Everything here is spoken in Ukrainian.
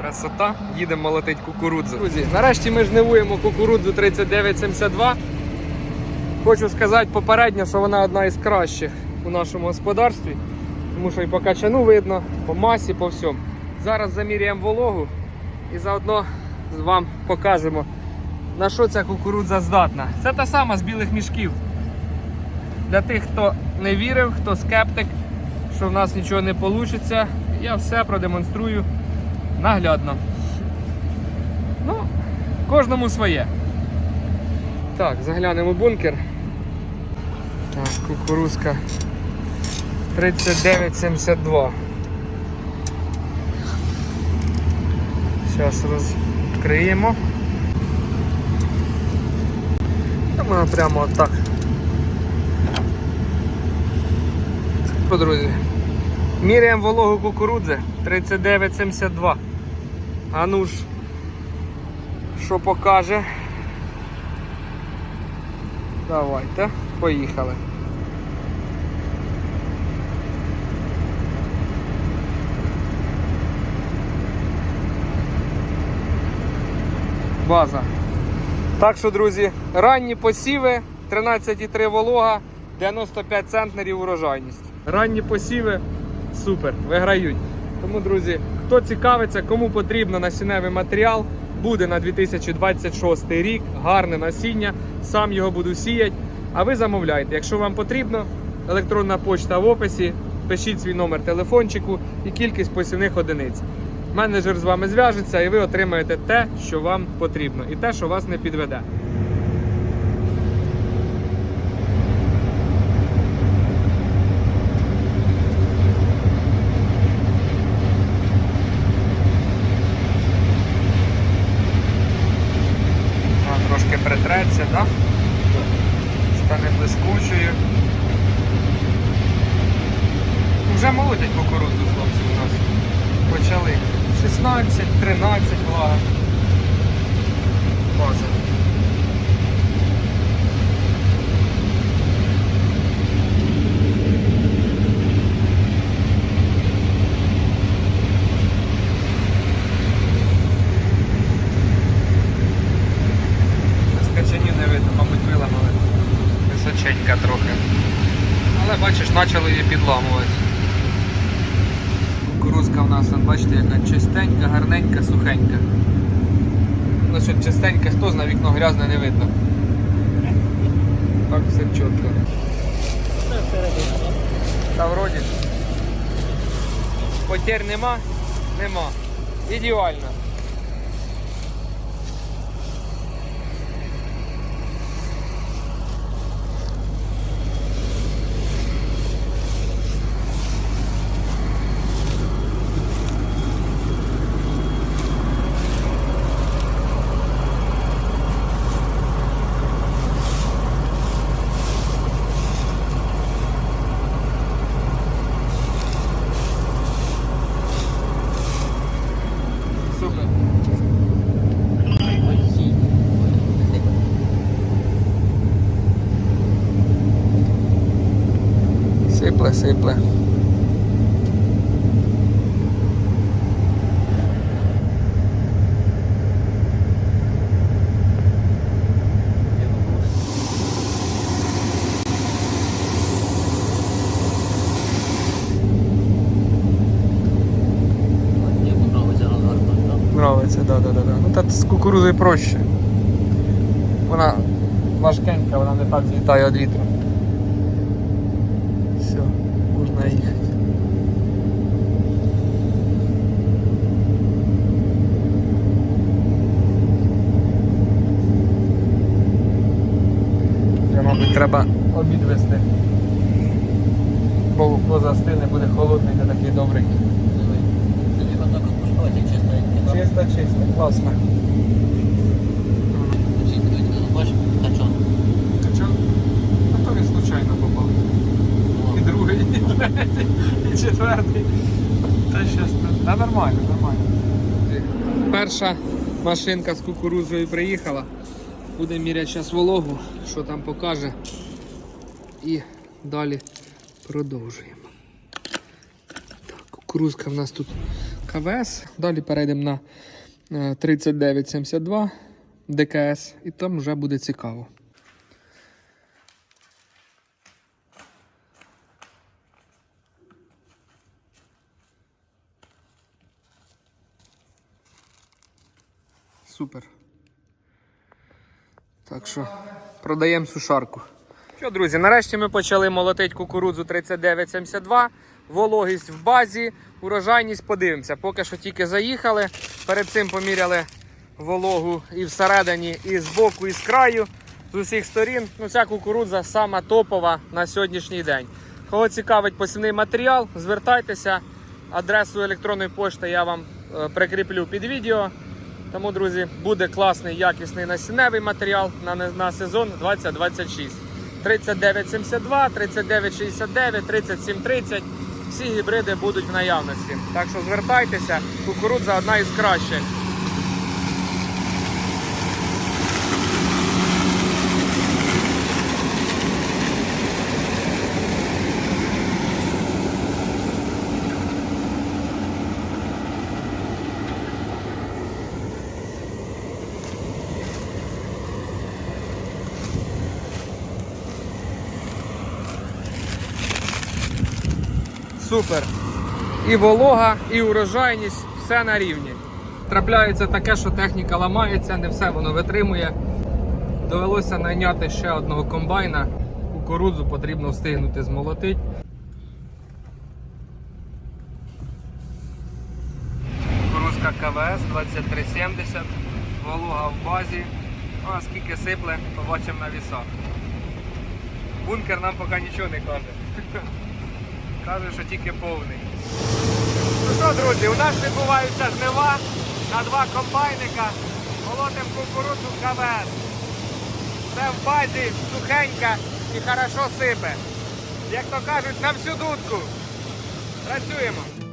Красота, їдемо молотить кукурудзу. Друзі, нарешті ми жнивуємо кукурудзу 3972. Хочу сказати попередньо, що вона одна із кращих у нашому господарстві, тому що і по качану видно, по масі, по всьому. Зараз заміряємо вологу і заодно вам покажемо, на що ця кукурудза здатна. Це та сама з білих мішків. Для тих, хто не вірив, хто скептик, що в нас нічого не вийде, я все продемонструю наглядно. Ну, кожному своє. Так, заглянемо в бункер. Так, кукурузка 3972. Зараз розкриємо. Вона прямо отак. Що, друзі? Міряємо вологу кукурудзи 3972. А ну ж, що покаже? Давайте, поїхали. База. Так що, друзі, ранні посіви, 13,3 волога, 95 центнерів урожайність. Ранні посіви супер, виграють. Тому, друзі, хто цікавиться, кому потрібно насінневий матеріал, буде на 2026 рік, гарне насіння, сам його буду сіяти. А ви замовляйте. Якщо вам потрібно, електронна почта в описі, пишіть свій номер телефончику і кількість посівних одиниць. Менеджер з вами зв'яжеться і ви отримаєте те, що вам потрібно, і те, що вас не підведе. Трошки притреться, да? Стане блискучою. Вже молодять кукурудзу хлопці у нас. Почали. 16, 13 влага. Почали її підламувати. Кукурузка в нас, бачите, яка чистенька, гарненька, сухенька. Ну, що чистенька, хто знає, вікно грязне не видно. Так все чітко. Та вроді. ж. Потер нема? Нема. Ідеально. Супер. Нравиться, да, да, да, да. Ну та з кукурузою проще. Вона важкенька, вона не так злітає від вітру. Все, треба обід вести. Бо, бо застине, буде холодний, та такий добрий. Чисто, чисто, класно. Качан? Ну то він случайно попав. І другий, і третій, і четвертий. Та щас, та нормально, нормально. Перша машинка з кукурудзою приїхала. Буде міряти зараз вологу, що там покаже. І далі продовжуємо. Так, кукурузка в нас тут КВС. Далі перейдемо на е, 3972 ДКС, і там вже буде цікаво. Супер. Так що продаємо сушарку. Що, друзі, нарешті ми почали молотити кукурудзу 3972. Вологість в базі, урожайність подивимося. Поки що тільки заїхали. Перед цим поміряли вологу і всередині, і з боку, і з краю, з усіх сторін. Ну, ця кукурудза сама топова на сьогоднішній день. Кого цікавить посівний матеріал, звертайтеся. Адресу електронної пошти я вам е, прикріплю під відео. Тому, друзі, буде класний якісний насінневий матеріал на, на сезон 2026. 3972, 3969, 3730. Всі гібриди будуть в наявності. Так що звертайтеся, кукурудза одна із кращих. Супер. І волога, і урожайність, все на рівні. Трапляється таке, що техніка ламається, не все воно витримує. Довелося найняти ще одного комбайна. Кукурудзу потрібно встигнути змолотити. Кукурузка КВС 2370, волога в базі. А скільки сипле, побачимо на вісах. Бункер нам поки нічого не каже. Каже, що тільки повний. Ну що, друзі, у нас відбуваються жнива на два комбайника. Молотим кукурудзу КВС. Все в базі, сухенька і хорошо сипе. Як то кажуть, на всю дудку. Працюємо.